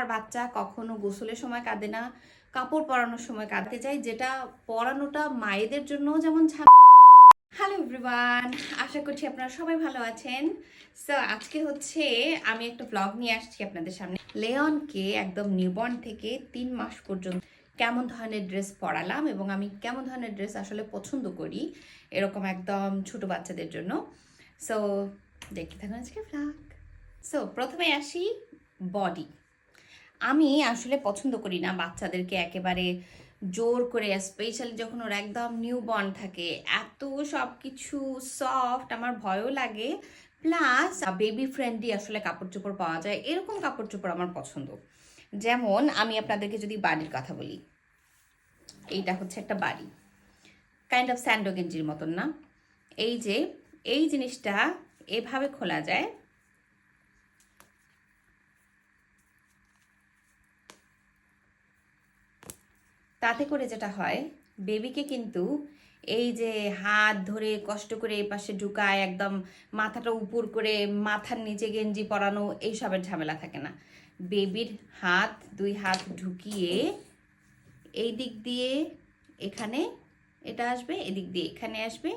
আমার বাচ্চা কখনো গোসলের সময় কাঁদে না, কাপড় পরানোর সময় কাঁদতে চাই যেটা পরানোটা মায়েদের জন্য যেমন হ্যালো এভরিওয়ান আশা করছি আপনারা সবাই ভালো আছেন। সো আজকে হচ্ছে আমি একটা ব্লগ নিয়ে আসছি আপনাদের সামনে। লেয়নকে একদম নিউবর্ন থেকে তিন মাস পর্যন্ত কেমন ধরনের ড্রেস পরালাম এবং আমি কেমন ধরনের ড্রেস আসলে পছন্দ করি এরকম একদম ছোট বাচ্চাদের জন্য। সো দেখতে থাকুন আজকে ব্লগ সো প্রথমে আসি বডি আমি আসলে পছন্দ করি না বাচ্চাদেরকে একেবারে জোর করে স্পেশালি যখন ওরা একদম নিউ বর্ন থাকে। এত সব কিছু সফট আমার ভয়ও লাগে। প্লাস বেবি ফ্রেন্ডলি আসলে কাপড় চোপড় পাওয়া যায়। এরকম কাপড় চোপড় আমার পছন্দ। যেমন, আমি আপনাদেরকে যদি বাড়ির কথা বলি, এইটা হচ্ছে একটা বাড়ি। কাইন্ড অফ স্যান্ডো গেঞ্জির মতন, না? এই যে, এই জিনিসটা এভাবে খোলা যায়। তাতে করে যেটা হয়, বেবিকে কিন্তু এই যে হাত ধরে কষ্ট করে এই পাশে ঢুকায়, একদম মাথাটা উপর করে মাথার নিচে গেঞ্জি পরানো, এইসবের ঝামেলা থাকে না। বেবির হাত, দুই হাত ঢুকিয়ে এই দিক দিয়ে এখানে এটা আসবে, এদিক দিয়ে এখানে আসবে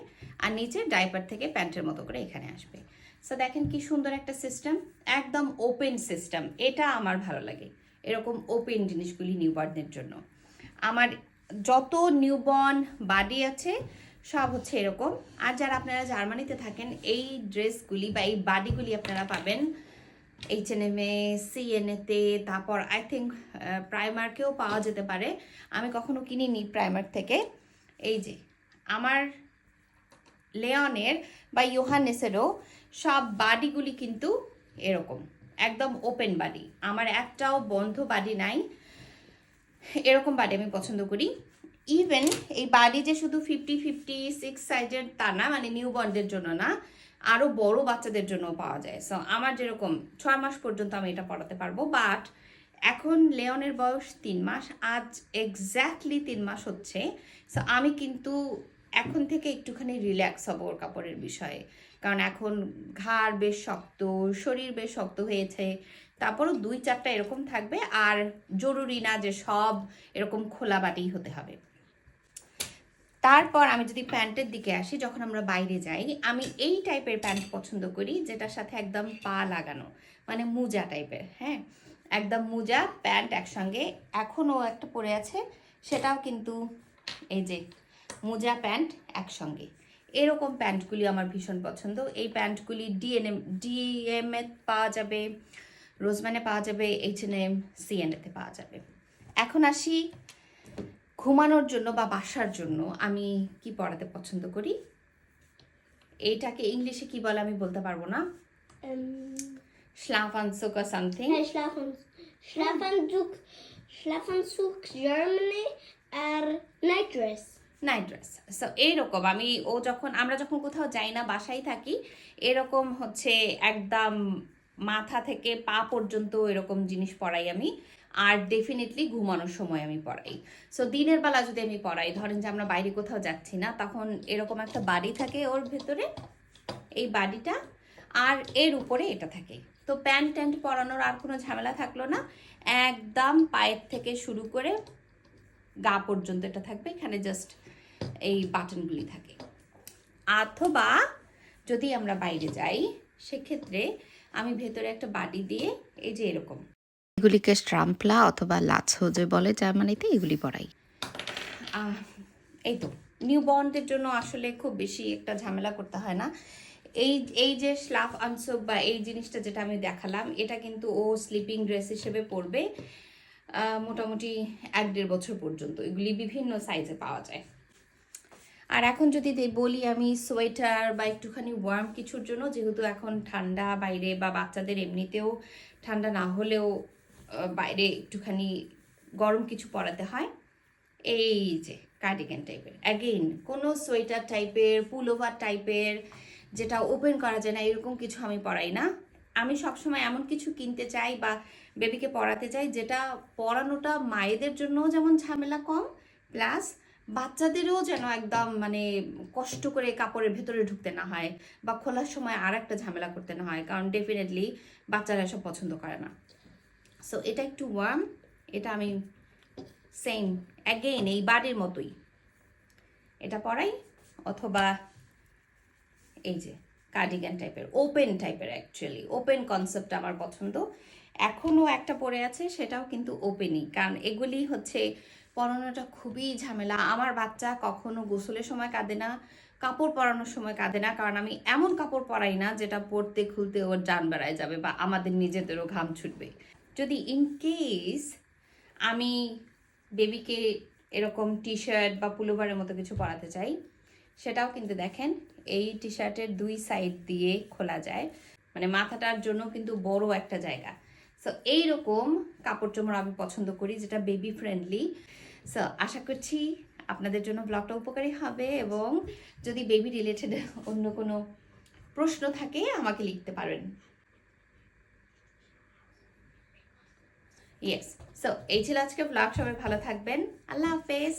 আর নিচে ডাইপার থেকে প্যান্টের মতো করে এখানে আসবে। সো দেখেন কি সুন্দর একটা সিস্টেম একদম ওপেন সিস্টেম এটা আমার ভালো লাগে, এরকম ওপেন জিনিসগুলি নিউবার্নদের জন্য। আমার যত নিউবর্ন বাডি আছে, সব হচ্ছে এরকম। আর যারা আপনারা জার্মানিতে থাকেন, এই ড্রেসগুলি বা এই বাডিগুলি আপনারা পাবেন এইচ এন এম এ সিএনএতে তারপর আই থিঙ্ক প্রাইমার্কেও পাওয়া যেতে পারে। আমি কখনো কিনিনি প্রাইমার্ক থেকে। এই যে, আমার লেয়নের বা ইয়োহানেসেরও সব বাডিগুলি কিন্তু এরকম, একদম ওপেন বাডি আমার একটাও বন্ধ বাডি নাই। এরকম বাড়ি আমি পছন্দ করি। ইভেন এই বাড়ি যে শুধু ফিফটি ফিফটি সিক্স সাইজের তা না মানে নিউ বন্ডের জন্য না আরও বড় বাচ্চাদের জন্য পাওয়া যায়। সো আমার যেরকম ছয় মাস পর্যন্ত আমি এটা পড়াতে পারব। বাট এখন লেয়নের বয়স তিন মাস, আজ এক্স্যাক্টলি তিন মাস হচ্ছে। সো আমি কিন্তু এখন থেকে একটুখানি রিল্যাক্স হব ওর কাপড়ের বিষয়ে। কারণ এখন ঘাড় বেশ শক্ত, শরীর বেশ শক্ত হয়েছে। তারপরও দুই চারটা এরকম থাকবে আর জরুরি না যে সব এরকম খোলা বাটেই হতে হবে। তারপর আমি যদি প্যান্টের দিকে আসি, যখন আমরা বাইরে যাই, আমি এই টাইপের প্যান্ট পছন্দ করি যেটার সাথে একদম পা লাগানো মানে মুজা টাইপের হ্যাঁ? একদম মুজা, প্যান্ট একসঙ্গে, এখনও একটা পরে আছে, সেটাও কিন্তু এই যে মুজা, প্যান্ট একসঙ্গে। এরকম প্যান্টগুলি আমার ভীষণ পছন্দ। এই প্যান্টগুলি ডিএনএম ডিএমএ পাওয়া যাবে রোজম্যানে পাওয়া যাবে এইচ এন এম সিএনএতে পাওয়া যাবে। এখন আসি ঘুমানোর জন্য বা বাসার জন্য আমি কি পড়াতে পছন্দ করি? এইটাকে ইংলিশে কি বলে আমি বলতে পারব না। Ähm, স্লাফানসোকা something hey, Schlafanzug, Schlafanzug Germany আর night dress. Night dress. So এইরকম আমি, ও যখন, আমরা যখন কোথাও যাই না, বাসায় থাকি, এরকম হচ্ছে একদম মাথা থেকে পা পর্যন্ত এরকম জিনিস পরাই আমি। আর ডেফিনেটলি ঘুমানোর সময় আমি পড়াই সো দিনের বেলা যদি আমি পড়াই ধরেন যে আমরা বাইরে কোথাও যাচ্ছি না, তখন এরকম একটা বাড়ি থাকে ওর ভেতরে, এই বাড়িটা। আর এর উপরে এটা থাকে। তো, প্যান্ট ট্যান্ট পরানোর আর কোনো ঝামেলা থাকল না। একদম পায়ের থেকে শুরু করে গা পর্যন্ত এটা থাকবে। এখানে জাস্ট এই বাটনগুলি থাকে। অথবা যদি আমরা বাইরে যাই সেক্ষেত্রে আমি ভেতরে একটা বাটি দিয়ে এই যে এরকম। এগুলিকে স্ট্রাম্পলা অথবা লাছো যে বলে জার্মানিতে এগুলি পড়াই এই তো। নিউ বন্ডের জন্য আসলে খুব বেশি একটা ঝামেলা করতে হয় না। এই এই যে স্লাফ আনসব বা এই জিনিসটা যেটা আমি দেখালাম এটা কিন্তু ও স্লিপিং ড্রেস হিসেবে পরবে মোটামুটি এক দেড় বছর পর্যন্ত। এগুলি বিভিন্ন সাইজে পাওয়া যায়। আর এখন যদি বলি আমি সোয়েটার বা একটুখানি ওয়ার্ম কিছুর জন্য, যেহেতু এখন ঠান্ডা বাইরে বা বাচ্চাদের এমনিতেও ঠান্ডা না হলেও বাইরে একটুখানি গরম কিছু পরাতে হয়। এই যে কার্ডিগান টাইপের অ্যাগেইন কোনো সোয়েটার টাইপের পুলোভার টাইপের যেটা ওপেন করা যায় না, এরকম কিছু আমি পরাই না। আমি সবসময় এমন কিছু কিনতে চাই বা বেবিকে পড়াতে চাই, যেটা পরানোটা মায়েদের জন্যও যেমন ঝামেলা কম প্লাস বাচ্চাদেরও যেন একদম মানে কষ্ট করে কাপড়ের ভেতরে ঢুকতে না হয় বা খোলার সময় আর একটা ঝামেলা করতে না হয়, কারণ ডেফিনেটলি বাচ্চারা এসব পছন্দ করে না। সো এটা একটু ওয়ার্ম এটা আমি সেম অ্যাগেইন এই বাড়ির মতোই। এটা পরাই অথবা এই যে কার্ডিগান টাইপের ওপেন টাইপের অ্যাকচুয়ালি ওপেন কনসেপ্ট আমার পছন্দ। এখনও একটা পরে আছে, সেটাও কিন্তু ওপেনই কারণ এগুলি হচ্ছে পরানোটা খুবই ঝামেলা। আমার বাচ্চা কখনো গোসলের সময় কাঁদে না, কাপড় পরানোর সময় কাঁদে না, কারণ আমি এমন কাপড় পরাই না যেটা পরতে খুলতে ওর যান বেড়ায় যাবে বা আমাদের নিজেদেরও ঘাম ছুটবে। যদি ইন কেস আমি বেবিকে এরকম টি শার্ট বা পুলোভারের মতো কিছু পরাতে চাই, সেটাও কিন্তু দেখেন, এই টি শার্টের দুই সাইড দিয়ে খোলা যায়। মানে মাথাটার জন্য কিন্তু বড় একটা জায়গা। সো এইরকম কাপড় চোপড় আমি পছন্দ করি যেটা বেবি ফ্রেন্ডলি সো আশা করছি আপনাদের জন্য ব্লগটা উপকারী হবে এবং যদি বেবি রিলেটেড অন্য কোনো প্রশ্ন থাকে, আমাকে লিখতে পারেন। ইয়েস সো এই ছিল আজকে ব্লগ সবাই ভালো থাকবেন। আল্লাহ হাফেজ।